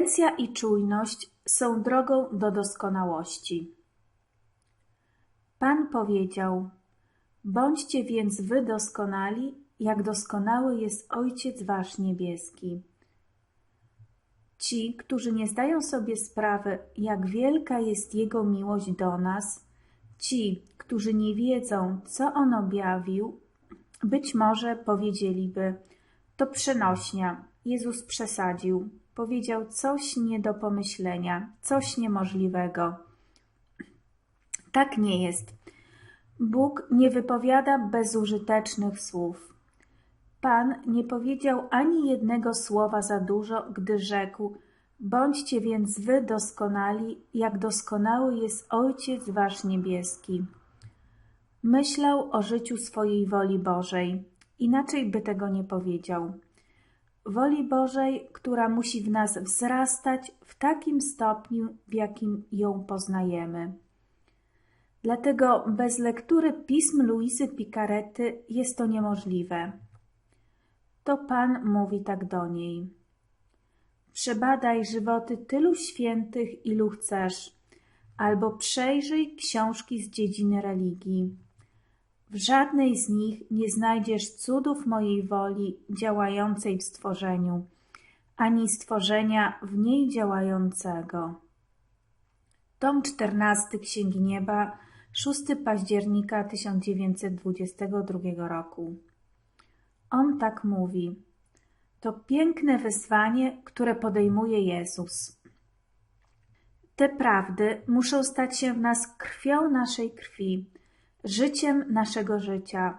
Intencja i czujność są drogą do doskonałości. Pan powiedział: Bądźcie więc wy doskonali, jak doskonały jest Ojciec Wasz niebieski. Ci, którzy nie zdają sobie sprawy, jak wielka jest Jego miłość do nas, ci, którzy nie wiedzą, co On objawił, być może powiedzieliby: To przenośnia, Jezus przesadził, powiedział coś nie do pomyślenia, coś niemożliwego. Tak nie jest. Bóg nie wypowiada bezużytecznych słów. Pan nie powiedział ani jednego słowa za dużo, gdy rzekł: Bądźcie więc wy doskonali, jak doskonały jest Ojciec Wasz niebieski. Myślał o życiu swojej woli Bożej, inaczej by tego nie powiedział. Woli Bożej, która musi w nas wzrastać w takim stopniu, w jakim ją poznajemy. Dlatego bez lektury pism Luisy Picarety jest to niemożliwe. To Pan mówi tak do niej. Przebadaj żywoty tylu świętych, ilu chcesz, albo przejrzyj książki z dziedziny religii. W żadnej z nich nie znajdziesz cudów mojej woli działającej w stworzeniu, ani stworzenia w niej działającego. Tom 14 Księgi Nieba 6 października 1922 roku. On tak mówi. To piękne wyzwanie, które podejmuje Jezus. Te prawdy muszą stać się w nas krwią naszej krwi, życiem naszego życia.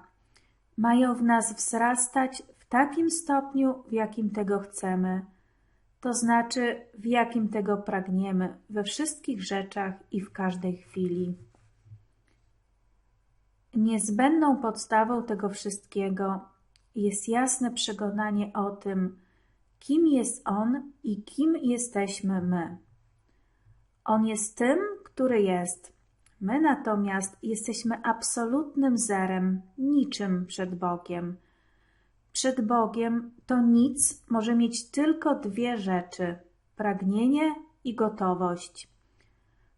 Mają w nas wzrastać w takim stopniu, w jakim tego chcemy, to znaczy w jakim tego pragniemy we wszystkich rzeczach i w każdej chwili. Niezbędną podstawą tego wszystkiego jest jasne przekonanie o tym, kim jest On i kim jesteśmy my. On jest tym, który jest. My natomiast jesteśmy absolutnym zerem, niczym przed Bogiem. Przed Bogiem to nic może mieć tylko dwie rzeczy: pragnienie i gotowość.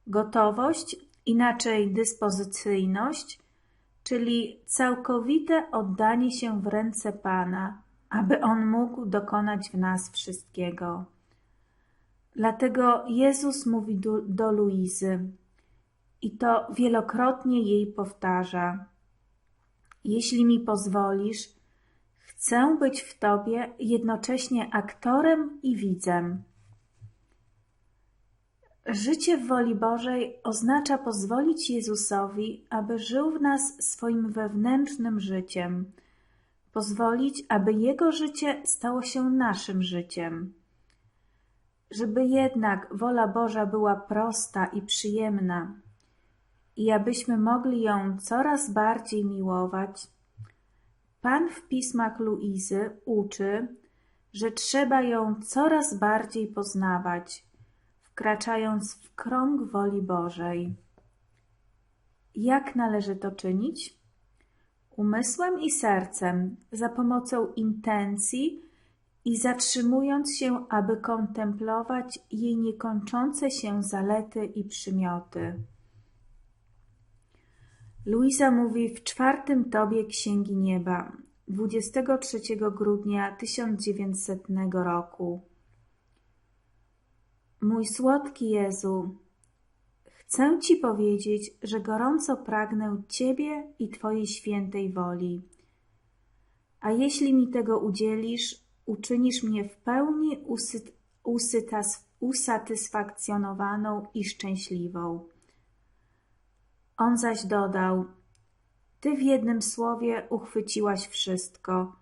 Gotowość, inaczej dyspozycyjność, czyli całkowite oddanie się w ręce Pana, aby On mógł dokonać w nas wszystkiego. Dlatego Jezus mówi do, do Luizy i to wielokrotnie jej powtarza. Jeśli mi pozwolisz, chcę być w Tobie jednocześnie aktorem i widzem. Życie w woli Bożej oznacza pozwolić Jezusowi, aby żył w nas swoim wewnętrznym życiem, pozwolić, aby Jego życie stało się naszym życiem. Żeby jednak wola Boża była prosta i przyjemna i abyśmy mogli ją coraz bardziej miłować, Pan w pismach Luizy uczy, że trzeba ją coraz bardziej poznawać, wkraczając w krąg woli Bożej. Jak należy to czynić? Umysłem i sercem, za pomocą intencji i zatrzymując się, aby kontemplować jej niekończące się zalety i przymioty. Luisa mówi w czwartym tobie Księgi Nieba, 23 grudnia 1900 roku. Mój słodki Jezu, chcę Ci powiedzieć, że gorąco pragnę Ciebie i Twojej świętej woli. A jeśli mi tego udzielisz, uczynisz mnie w pełni usyt, usyta, usatysfakcjonowaną i szczęśliwą. On zaś dodał, Ty w jednym słowie uchwyciłaś wszystko,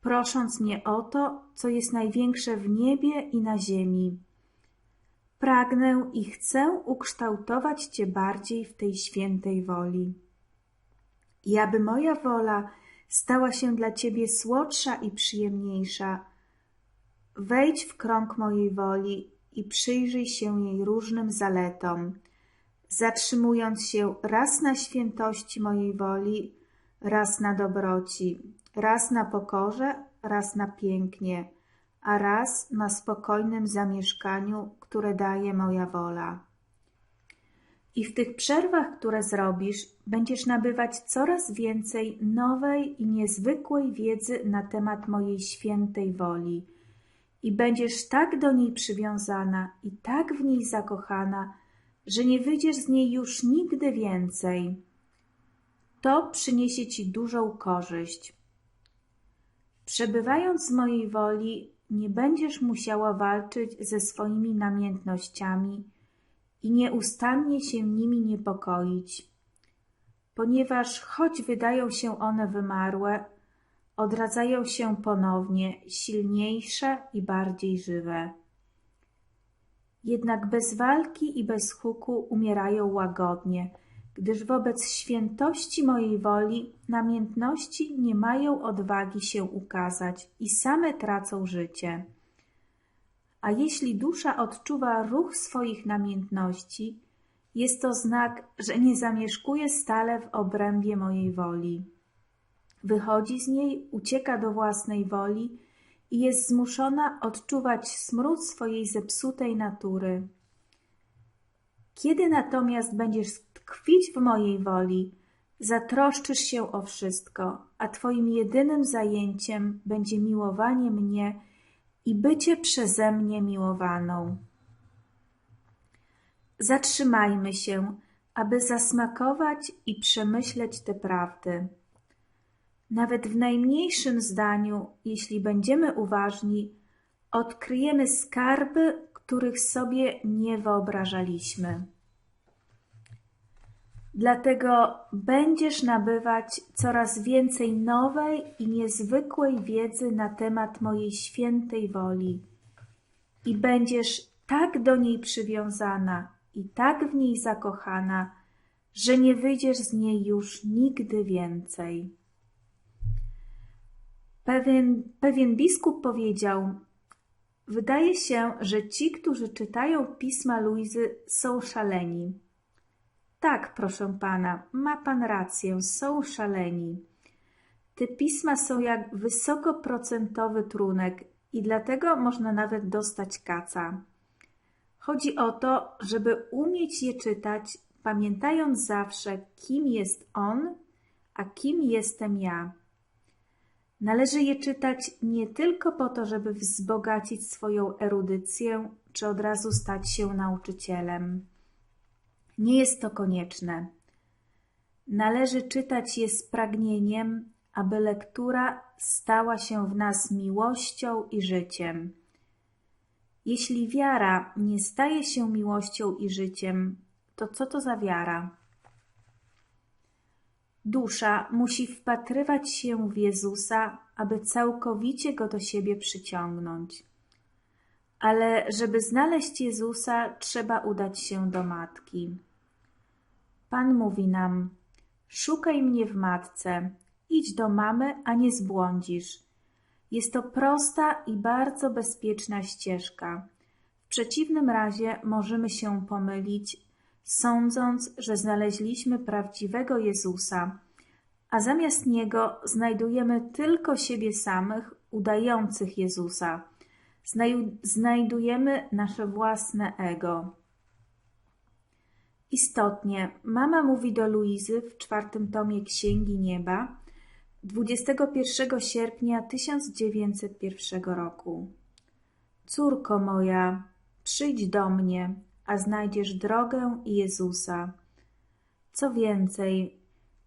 prosząc mnie o to, co jest największe w niebie i na ziemi pragnę i chcę ukształtować Cię bardziej w tej świętej woli. I aby moja wola stała się dla Ciebie słodsza i przyjemniejsza, wejdź w krąg mojej woli i przyjrzyj się jej różnym zaletom, zatrzymując się raz na świętości mojej woli, raz na dobroci, raz na pokorze, raz na pięknie, a raz na spokojnym zamieszkaniu, które daje moja wola. I w tych przerwach, które zrobisz, będziesz nabywać coraz więcej nowej i niezwykłej wiedzy na temat mojej świętej woli. I będziesz tak do niej przywiązana i tak w niej zakochana, że nie wyjdziesz z niej już nigdy więcej. To przyniesie ci dużą korzyść. Przebywając z mojej woli, nie będziesz musiała walczyć ze swoimi namiętnościami i nieustannie się nimi niepokoić, ponieważ choć wydają się one wymarłe, odradzają się ponownie, silniejsze i bardziej żywe. Jednak bez walki i bez huku umierają łagodnie, gdyż wobec świętości mojej woli namiętności nie mają odwagi się ukazać i same tracą życie. A jeśli dusza odczuwa ruch swoich namiętności, jest to znak, że nie zamieszkuje stale w obrębie mojej woli. Wychodzi z niej, ucieka do własnej woli i jest zmuszona odczuwać smród swojej zepsutej natury. Kiedy natomiast będziesz tkwić w mojej woli, zatroszczysz się o wszystko, a Twoim jedynym zajęciem będzie miłowanie mnie i bycie przeze mnie miłowaną. Zatrzymajmy się, aby zasmakować i przemyśleć te prawdy. Nawet w najmniejszym zdaniu, jeśli będziemy uważni, odkryjemy skarby, których sobie nie wyobrażaliśmy. Dlatego będziesz nabywać coraz więcej nowej i niezwykłej wiedzy na temat mojej świętej woli i będziesz tak do niej przywiązana i tak w niej zakochana, że nie wyjdziesz z niej już nigdy więcej. Pewien, pewien biskup powiedział: Wydaje się, że ci, którzy czytają pisma Luizy, są szaleni. Tak, proszę pana, ma pan rację, są szaleni. Te pisma są jak wysokoprocentowy trunek i dlatego można nawet dostać kaca. Chodzi o to, żeby umieć je czytać, pamiętając zawsze, kim jest on, a kim jestem ja. Należy je czytać nie tylko po to, żeby wzbogacić swoją erudycję, czy od razu stać się nauczycielem. Nie jest to konieczne. Należy czytać je z pragnieniem, aby lektura stała się w nas miłością i życiem. Jeśli wiara nie staje się miłością i życiem, to co to za wiara? Dusza musi wpatrywać się w Jezusa, aby całkowicie go do siebie przyciągnąć. Ale żeby znaleźć Jezusa, trzeba udać się do matki. Pan mówi nam: Szukaj mnie w matce, idź do mamy, a nie zbłądzisz. Jest to prosta i bardzo bezpieczna ścieżka. W przeciwnym razie możemy się pomylić, sądząc, że znaleźliśmy prawdziwego Jezusa, a zamiast Niego znajdujemy tylko siebie samych, udających Jezusa. Znajdujemy nasze własne ego. Istotnie, mama mówi do Luizy w czwartym tomie Księgi Nieba 21 sierpnia 1901 roku. Córko moja, przyjdź do mnie, a znajdziesz drogę i Jezusa. Co więcej,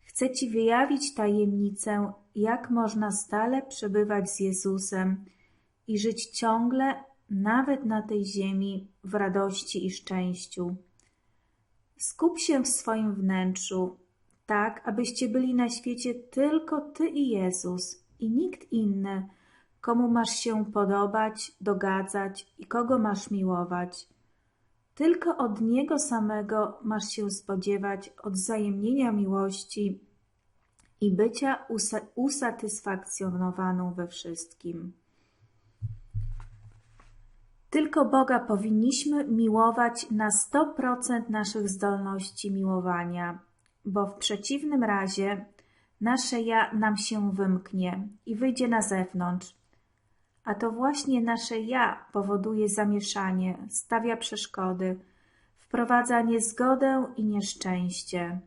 chcę Ci wyjawić tajemnicę, jak można stale przebywać z Jezusem i żyć ciągle, nawet na tej ziemi, w radości i szczęściu. Skup się w swoim wnętrzu, tak abyście byli na świecie tylko Ty i Jezus i nikt inny, komu masz się podobać, dogadzać i kogo masz miłować. Tylko od Niego samego masz się spodziewać odzajemnienia miłości i bycia usatysfakcjonowaną we wszystkim. Tylko Boga powinniśmy miłować na 100% naszych zdolności miłowania, bo w przeciwnym razie nasze ja nam się wymknie i wyjdzie na zewnątrz, A to właśnie nasze ja powoduje zamieszanie, stawia przeszkody, wprowadza niezgodę i nieszczęście.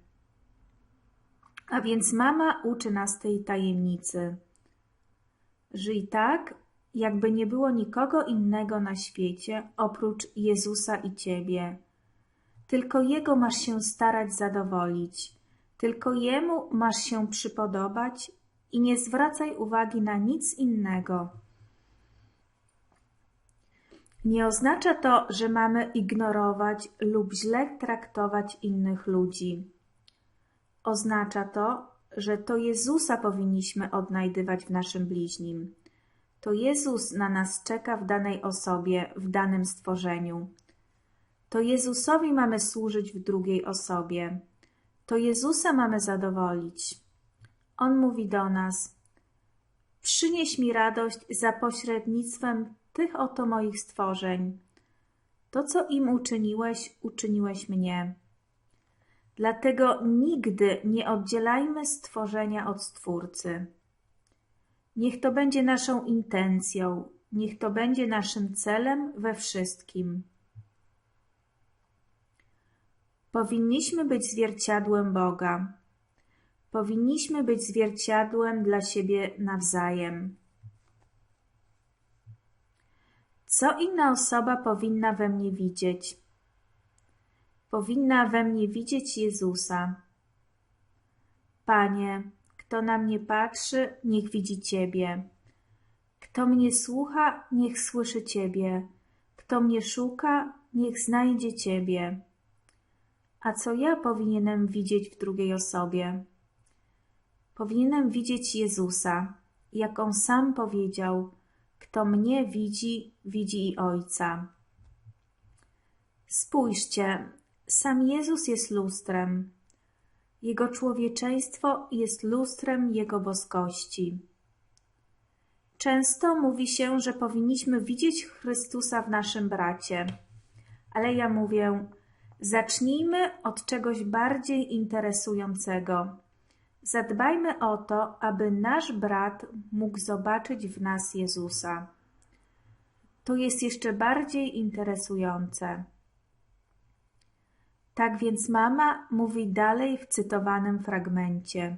A więc mama uczy nas tej tajemnicy. Żyj tak, jakby nie było nikogo innego na świecie oprócz Jezusa i Ciebie. Tylko Jego masz się starać zadowolić, tylko Jemu masz się przypodobać i nie zwracaj uwagi na nic innego. Nie oznacza to, że mamy ignorować lub źle traktować innych ludzi. Oznacza to, że to Jezusa powinniśmy odnajdywać w naszym bliźnim. To Jezus na nas czeka w danej osobie, w danym stworzeniu. To Jezusowi mamy służyć w drugiej osobie. To Jezusa mamy zadowolić. On mówi do nas: Przynieś mi radość za pośrednictwem tych oto moich stworzeń. To, co im uczyniłeś, uczyniłeś mnie. Dlatego nigdy nie oddzielajmy stworzenia od Stwórcy. Niech to będzie naszą intencją, niech to będzie naszym celem we wszystkim. Powinniśmy być zwierciadłem Boga. Powinniśmy być zwierciadłem dla siebie nawzajem. Co inna osoba powinna we mnie widzieć? Powinna we mnie widzieć Jezusa. Panie, kto na mnie patrzy, niech widzi Ciebie. Kto mnie słucha, niech słyszy Ciebie. Kto mnie szuka, niech znajdzie Ciebie. A co ja powinienem widzieć w drugiej osobie? Powinienem widzieć Jezusa, jak On sam powiedział, kto mnie widzi, widzi i Ojca. Spójrzcie, sam Jezus jest lustrem. Jego człowieczeństwo jest lustrem Jego boskości. Często mówi się, że powinniśmy widzieć Chrystusa w naszym bracie, ale ja mówię, zacznijmy od czegoś bardziej interesującego. Zadbajmy o to, aby nasz brat mógł zobaczyć w nas Jezusa. To jest jeszcze bardziej interesujące. Tak więc mama mówi dalej w cytowanym fragmencie.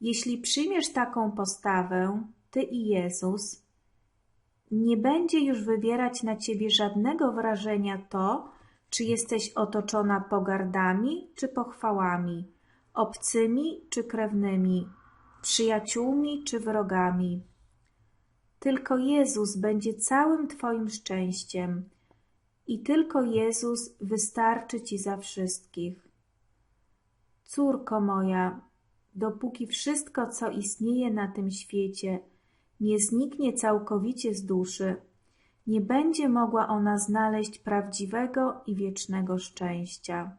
Jeśli przyjmiesz taką postawę, ty i Jezus, nie będzie już wywierać na ciebie żadnego wrażenia to, czy jesteś otoczona pogardami czy pochwałami, obcymi czy krewnymi, przyjaciółmi czy wrogami. Tylko Jezus będzie całym Twoim szczęściem i tylko Jezus wystarczy Ci za wszystkich. Córko moja, dopóki wszystko, co istnieje na tym świecie, nie zniknie całkowicie z duszy, nie będzie mogła ona znaleźć prawdziwego i wiecznego szczęścia.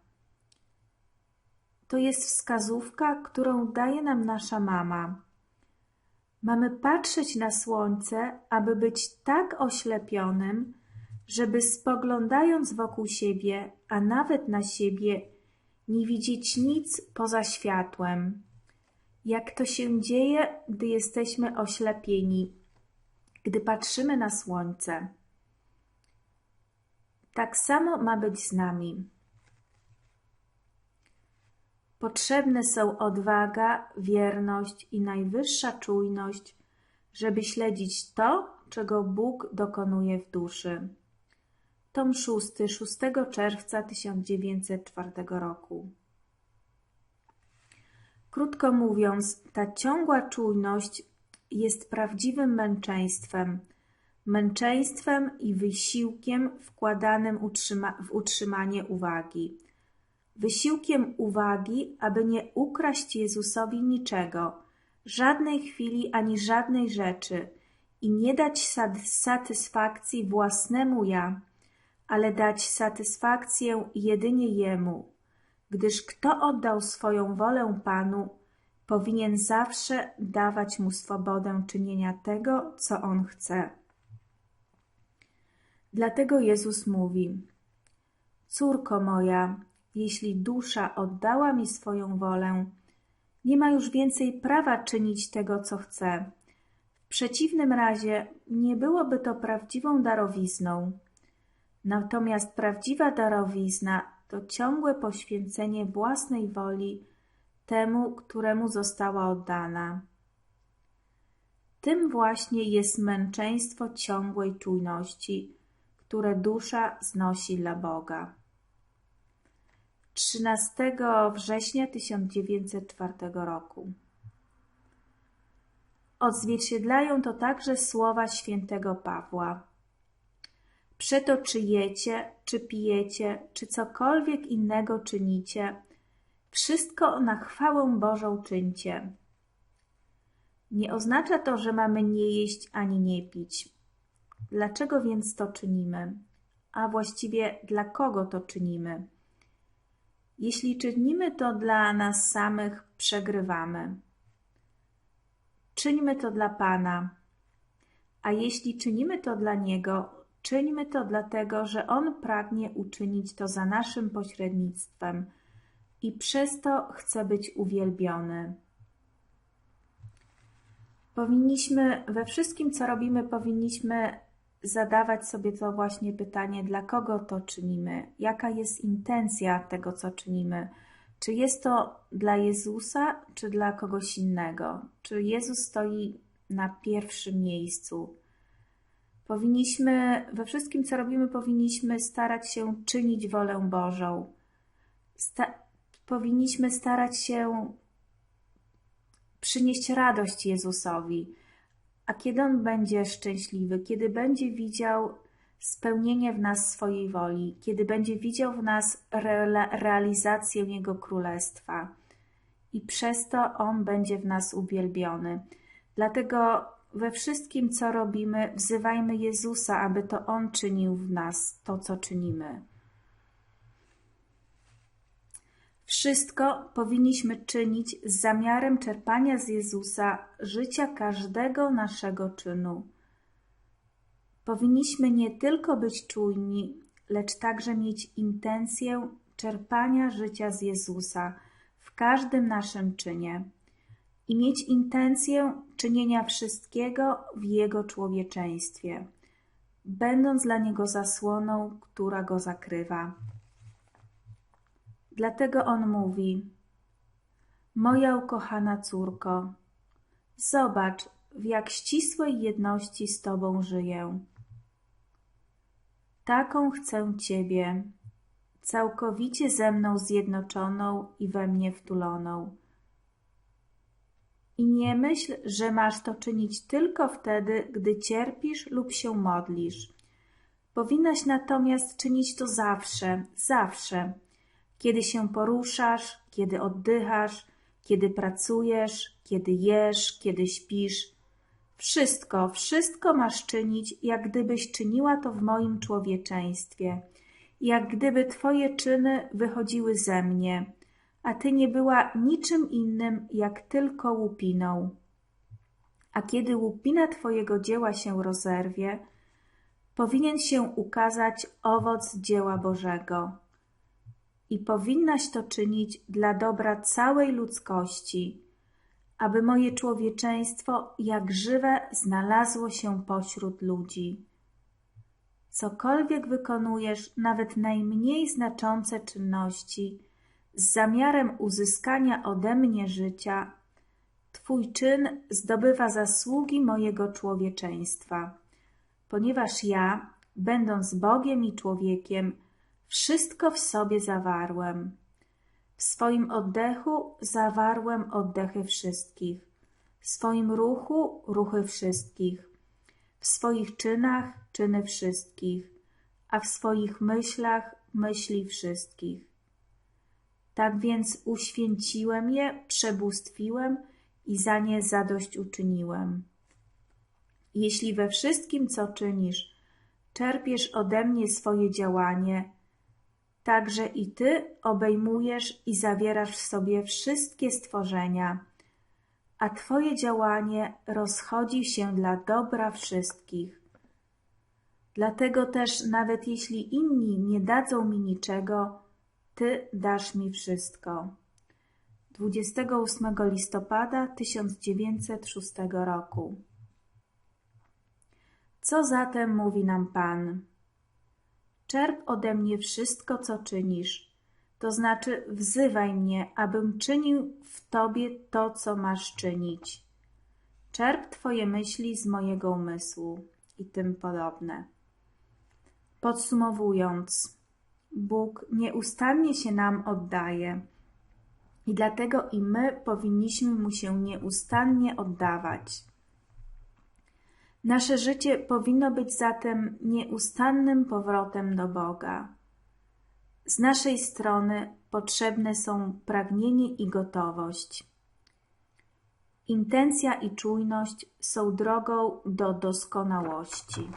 To jest wskazówka, którą daje nam nasza mama. Mamy patrzeć na słońce, aby być tak oślepionym, żeby spoglądając wokół siebie, a nawet na siebie, nie widzieć nic poza światłem. Jak to się dzieje, gdy jesteśmy oślepieni, gdy patrzymy na słońce. Tak samo ma być z nami. Potrzebne są odwaga, wierność i najwyższa czujność, żeby śledzić to, czego Bóg dokonuje w duszy. Tom 6, 6 czerwca 1904 roku. Krótko mówiąc, ta ciągła czujność jest prawdziwym męczeństwem, męczeństwem i wysiłkiem wkładanym w utrzymanie uwagi. Wysiłkiem uwagi, aby nie ukraść Jezusowi niczego, żadnej chwili ani żadnej rzeczy i nie dać satysfakcji własnemu ja, ale dać satysfakcję jedynie Jemu, gdyż kto oddał swoją wolę Panu, powinien zawsze dawać mu swobodę czynienia tego, co on chce. Dlatego Jezus mówi: Córko moja, jeśli dusza oddała mi swoją wolę, nie ma już więcej prawa czynić tego, co chce. przeciwnym razie nie byłoby to prawdziwą darowizną. Natomiast prawdziwa darowizna to ciągłe poświęcenie własnej woli temu, któremu została oddana. Tym właśnie jest męczeństwo ciągłej czujności, które dusza znosi dla Boga. 13 września 1904 roku. Odzwierciedlają to także słowa świętego Pawła. Przeto czy jecie, czy pijecie, czy cokolwiek innego czynicie, wszystko na chwałę Bożą czyńcie. Nie oznacza to, że mamy nie jeść ani nie pić. Dlaczego więc to czynimy? A właściwie dla kogo to czynimy? Jeśli czynimy to dla nas samych, przegrywamy. Czyńmy to dla Pana. A jeśli czynimy to dla Niego, czyńmy to dlatego, że On pragnie uczynić to za naszym pośrednictwem i przez to chce być uwielbiony. Powinniśmy, we wszystkim co robimy, powinniśmy zadawać sobie to właśnie pytanie, dla kogo to czynimy, jaka jest intencja tego, co czynimy. Czy jest to dla Jezusa, czy dla kogoś innego? Czy Jezus stoi na pierwszym miejscu? Powinniśmy, we wszystkim co robimy, powinniśmy starać się czynić wolę Bożą. Sta powinniśmy starać się przynieść radość Jezusowi. A kiedy On będzie szczęśliwy, kiedy będzie widział spełnienie w nas swojej woli, kiedy będzie widział w nas realizację Jego Królestwa i przez to On będzie w nas uwielbiony. Dlatego we wszystkim, co robimy, wzywajmy Jezusa, aby to On czynił w nas to, co czynimy. Wszystko powinniśmy czynić z zamiarem czerpania z Jezusa życia każdego naszego czynu. Powinniśmy nie tylko być czujni, lecz także mieć intencję czerpania życia z Jezusa w każdym naszym czynie i mieć intencję czynienia wszystkiego w Jego człowieczeństwie, będąc dla Niego zasłoną, która Go zakrywa. Dlatego On mówi: Moja ukochana córko, zobacz, w jak ścisłej jedności z Tobą żyję. Taką chcę Ciebie, całkowicie ze mną zjednoczoną i we mnie wtuloną. I nie myśl, że masz to czynić tylko wtedy, gdy cierpisz lub się modlisz. Powinnaś natomiast czynić to zawsze, zawsze, kiedy się poruszasz, kiedy oddychasz, kiedy pracujesz, kiedy jesz, kiedy śpisz, wszystko, wszystko masz czynić, jak gdybyś czyniła to w moim człowieczeństwie, jak gdyby Twoje czyny wychodziły ze mnie, a Ty nie była niczym innym, jak tylko łupiną. A kiedy łupina Twojego dzieła się rozerwie, powinien się ukazać owoc dzieła Bożego. I powinnaś to czynić dla dobra całej ludzkości, aby moje człowieczeństwo jak żywe znalazło się pośród ludzi. Cokolwiek wykonujesz, nawet najmniej znaczące czynności, z zamiarem uzyskania ode mnie życia, Twój czyn zdobywa zasługi mojego człowieczeństwa, ponieważ ja, będąc Bogiem i człowiekiem, wszystko w sobie zawarłem. W swoim oddechu zawarłem oddechy wszystkich, w swoim ruchu ruchy wszystkich, w swoich czynach czyny wszystkich, a w swoich myślach myśli wszystkich. Tak więc uświęciłem je, przebóstwiłem i za nie zadość uczyniłem. Jeśli we wszystkim, co czynisz, czerpiesz ode mnie swoje działanie, Także i Ty obejmujesz i zawierasz w sobie wszystkie stworzenia, a Twoje działanie rozchodzi się dla dobra wszystkich. Dlatego też, nawet jeśli inni nie dadzą mi niczego, Ty dasz mi wszystko. 28 listopada 1906 roku Co zatem mówi nam Pan? Czerp ode mnie wszystko, co czynisz, to znaczy wzywaj mnie, abym czynił w Tobie to, co masz czynić. Czerp Twoje myśli z mojego umysłu i tym podobne. Podsumowując, Bóg nieustannie się nam oddaje i dlatego i my powinniśmy Mu się nieustannie oddawać. Nasze życie powinno być zatem nieustannym powrotem do Boga. Z naszej strony potrzebne są pragnienie i gotowość. Intencja i czujność są drogą do doskonałości.